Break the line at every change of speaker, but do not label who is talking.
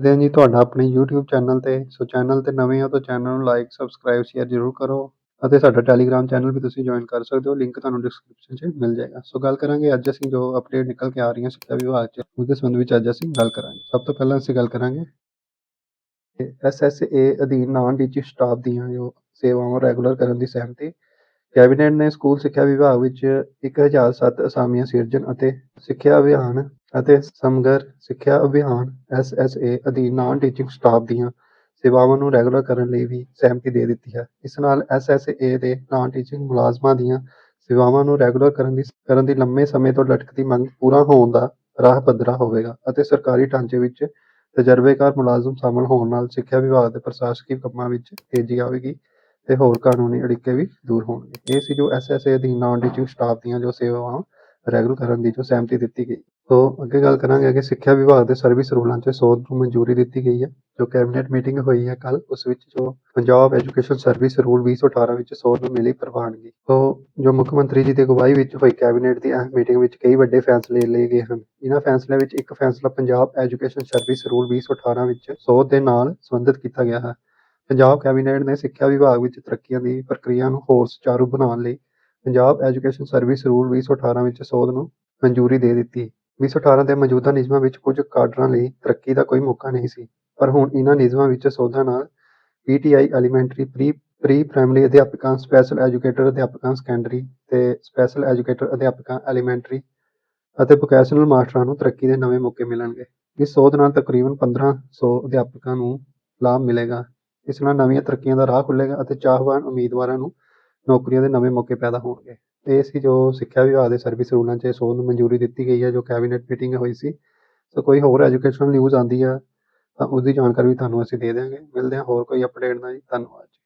ਦੇ ਜੀ ਤੁਹਾਡਾ ਆਪਣੇ YouTube ਚੈਨਲ ਤੇ। ਸੋ ਚੈਨਲ ਤੇ ਨਵੇਂ ਹੋ ਤਾਂ ਚੈਨਲ ਨੂੰ ਲਾਈਕ ਸਬਸਕ੍ਰਾਈਬ ਸ਼ੇਅਰ ਜ਼ਰੂਰ ਕਰੋ। ਅਤੇ ਸਾਡਾ ਟੈਲੀਗ੍ਰਾਮ ਚੈਨਲ ਵੀ ਤੁਸੀਂ ਜੁਆਇਨ ਕਰ ਸਕਦੇ ਹੋ। ਲਿੰਕ ਤੁਹਾਨੂੰ ਡਿਸਕ੍ਰਿਪਸ਼ਨ 'ਚ ਮਿਲ ਜਾਏਗਾ। ਸੋ ਗੱਲ ਕਰਾਂਗੇ ਅੱਜ ਅਸੀਂ ਜੋ ਅਪਡੇਟ ਨਿਕਲ ਕੇ ਆ ਰਹੀਆਂ ਸਿੱਖਿਆ ਵਿਭਾਗ 'ਚ। ਉਹਦੇ ਸੰਬੰਧ ਵਿੱਚ ਅੱਜ ਅਸੀਂ ਗੱਲ ਕਰਾਂਗੇ। ਸਭ ਤੋਂ ਪਹਿਲਾਂ ਅਸੀਂ ਗੱਲ ਕਰਾਂਗੇ ਐਸਐਸਏ ਅਧੀਨ ਨਾਨ ਟੀਚਿੰਗ ਸਟਾਫ ਦੀਆਂ ਜੋ ਸੇਵਾਵਾਂ ਰੈਗੂਲਰ ਕਰਨ ਦੀ ਸਹਿਮਤੀ ਕੈਬਨਿਟ ਨੇ ਸਕੂਲ ਸਿੱਖਿਆ ਵਿਭਾਗ ਵਿੱਚ 1007 ਅਸਾਮੀਆਂ ਸਿਰਜਣ ਅਤੇ ਸਿੱਖਿਆ ਅਭਿਆਨ ਅਤੇ ਸਮਗਰ ਸਿੱਖਿਆ ਅਭਿਆਨ ਐਸਐਸਏ ਅਧੀਨ ਨਾਨ ਟੀਚਿੰਗ ਸਟਾਫ ਦੀਆਂ ਸੇਵਾਵਾਂ ਨੂੰ ਰੈਗੂਲਰ ਕਰਨ ਲਈ ਵੀ ਸਹਿਮਤੀ ਦੇ ਦਿੱਤੀ ਹੈ। ਇਸ ਨਾਲ ਐਸਐਸਏ ਦੇ ਨਾਨ ਟੀਚਿੰਗ ਮੁਲਾਜ਼ਮਾਂ ਦੀਆਂ ਸੇਵਾਵਾਂ ਨੂੰ ਰੈਗੂਲਰ ਕਰਨ ਦੀ ਕਰਨ ਦੀ ਲੰਮੇ ਸਮੇਂ ਤੋਂ ਲਟਕਦੀ ਮੰਗ ਪੂਰਾ ਹੋਣ ਦਾ ਰਾਹ ਪੱਧਰਾ ਹੋਵੇਗਾ ਅਤੇ ਸਰਕਾਰੀ ਢਾਂਚੇ ਵਿੱਚ ਤਜਰਬੇਕਾਰ ਮੁਲਾਜ਼ਮ ਸ਼ਾਮਲ ਹੋਣ ਨਾਲ ਸਿੱਖਿਆ ਵਿਭਾਗ ਦੇ ਪ੍ਰਸ਼ਾਸਕੀ ਕੰਮਾਂ ਵਿੱਚ ਤੇਜ਼ੀ ਆਵੇਗੀ। ਤੇ ਹੋਰ ਕਾਨੂੰਨੀ ਅੜਿੱਕੇ ਵੀ ਦੂਰ ਹੋਣਗੇ। ਇਹ ਸੀ ਜੋ ਐਸਐਸਏ ਦੀ ਨਾਨ ਟੀਚਿੰਗ ਸਟਾਫ ਦੀਆਂ ਜੋ ਸੇਵਾਵਾਂ ਰੈਗੂਲਰ ਕਰਨ ਦੀ ਜੋ ਸਹਿਮਤੀ ਦਿੱਤੀ ਗਈ। ਸੋ ਅੱਗੇ ਗੱਲ ਕਰਾਂਗੇ ਕਿ ਸਿੱਖਿਆ ਵਿਭਾਗ ਦੇ ਸਰਵਿਸ ਰੂਲਾਂ 'ਚ ਸੋਧ ਨੂੰ ਮਨਜ਼ੂਰੀ ਦਿੱਤੀ ਗਈ ਹੈ, ਜੋ ਕੈਬਨਿਟ ਮੀਟਿੰਗ ਹੋਈ ਹੈ ਕੱਲ ਉਸ ਵਿੱਚ ਜੋ ਪੰਜਾਬ ਐਜੂਕੇਸ਼ਨ ਸਰਵਿਸ ਰੂਲ 2018 ਵਿੱਚ ਸੋਧ ਨੂੰ ਮਿਲੀ ਪ੍ਰਵਾਨਗੀ। ਸੋ ਜੋ ਮੁੱਖ ਮੰਤਰੀ ਜੀ ਦੀ ਅਗਵਾਈ ਵਿੱਚ ਹੋਈ ਕੈਬਨਿਟ ਦੀ ਅਹਿਮ ਮੀਟਿੰਗ ਵਿੱਚ ਕਈ ਵੱਡੇ ਫੈਸਲੇ ਲਏ ਗਏ ਹਨ। ਇਹਨਾਂ ਫੈਸਲਿਆਂ ਵਿੱਚ ਇੱਕ ਫੈਸਲਾ ਪੰਜਾਬ ਐਜੂਕੇਸ਼ਨ ਸਰਵਿਸ ਰੂਲ 2018 ਵਿੱਚ ਸੋਧ ਦੇ ਨਾਲ ਸੰਬੰਧਿਤ ਕੀਤਾ ਗਿਆ ਹੈ। ਪੰਜਾਬ ਕੈਬਨਿਟ ਨੇ ਸਿੱਖਿਆ ਵਿਭਾਗ ਵਿੱਚ ਤਰੱਕੀਆਂ ਦੀ ਪ੍ਰਕਿਰਿਆ ਨੂੰ ਹੋਰ ਸੁਚਾਰੂ ਬਣਾਉਣ ਲਈ ਪੰਜਾਬ ਐਜੂਕੇਸ਼ਨ ਸਰਵਿਸ ਰੂਲ 2018 ਵਿੱਚ ਸੋਧ ਨੂੰ ਮਨਜ਼ੂਰੀ ਦੇ ਦਿੱਤੀ। 2018 ਦੇ ਮੌਜੂਦਾ ਨਿਯਮਾਂ ਵਿੱਚ ਕੁਝ ਕਾਡਰਾਂ ਲਈ ਤਰੱਕੀ ਦਾ ਕੋਈ ਮੌਕਾ ਨਹੀਂ ਸੀ, ਪਰ ਹੁਣ ਇਹਨਾਂ ਨਿਯਮਾਂ ਵਿੱਚ ਸੋਧਾਂ ਨਾਲ PTI elementary pre pre primary ਅਧਿਆਪਕਾਂ ਸਪੈਸ਼ਲ ਐਜੂਕੇਟਰ ਅਧਿਆਪਕਾਂ ਸੈਕੰਡਰੀ ਤੇ ਸਪੈਸ਼ਲ ਐਜੂਕੇਟਰ ਅਧਿਆਪਕਾਂ ਐਲੀਮੈਂਟਰੀ ਅਤੇ ਵੋਕੇਸ਼ਨਲ ਮਾਸਟਰਾਂ ਨੂੰ ਤਰੱਕੀ ਦੇ ਨਵੇਂ ਮੌਕੇ ਮਿਲਣਗੇ। ਇਸ ਸੋਧ ਨਾਲ ਤਕਰੀਬਨ 1500 ਅਧਿਆਪਕਾਂ ਨੂੰ ਲਾਭ ਮਿਲੇਗਾ। ਇਸ ਨਾਲ ਨਵੀਆਂ ਤਰੱਕੀਆਂ ਦਾ ਰਾਹ ਖੁੱਲ੍ਹੇਗਾ ਅਤੇ ਚਾਹਵਾਨ ਉਮੀਦਵਾਰਾਂ ਨੂੰ ਨੌਕਰੀਆਂ ਦੇ ਨਵੇਂ ਮੌਕੇ ਪੈਦਾ ਹੋਣਗੇ। ਇਹ ਸੀ ਜੋ ਸਿੱਖਿਆ ਵਿਭਾਗ ਦੇ ਸਰਵਿਸ ਰੂਲਾਂ 'ਚ ਸੋਧ ਨੂੰ ਮਨਜ਼ੂਰੀ ਦਿੱਤੀ ਗਈ ਹੈ, ਜੋ ਕੈਬਨਿਟ ਮੀਟਿੰਗ ਹੋਈ ਸੀ। ਸੋ ਕੋਈ ਹੋਰ ਐਜੂਕੇਸ਼ਨਲ ਨਿਊਜ਼ ਆਉਂਦੀ ਆ, ਤਾਂ ਉਹਦੀ ਜਾਣਕਾਰੀ ਵੀ ਤੁਹਾਨੂੰ ਅਸੀਂ ਦੇ ਦਿਆਂਗੇ। ਮਿਲਦੇ ਹਾਂ, ਹੋਰ ਕੋਈ ਅਪਡੇਟ ਨਾਲ ਜੀ। ਧੰਨਵਾਦ ਜੀ।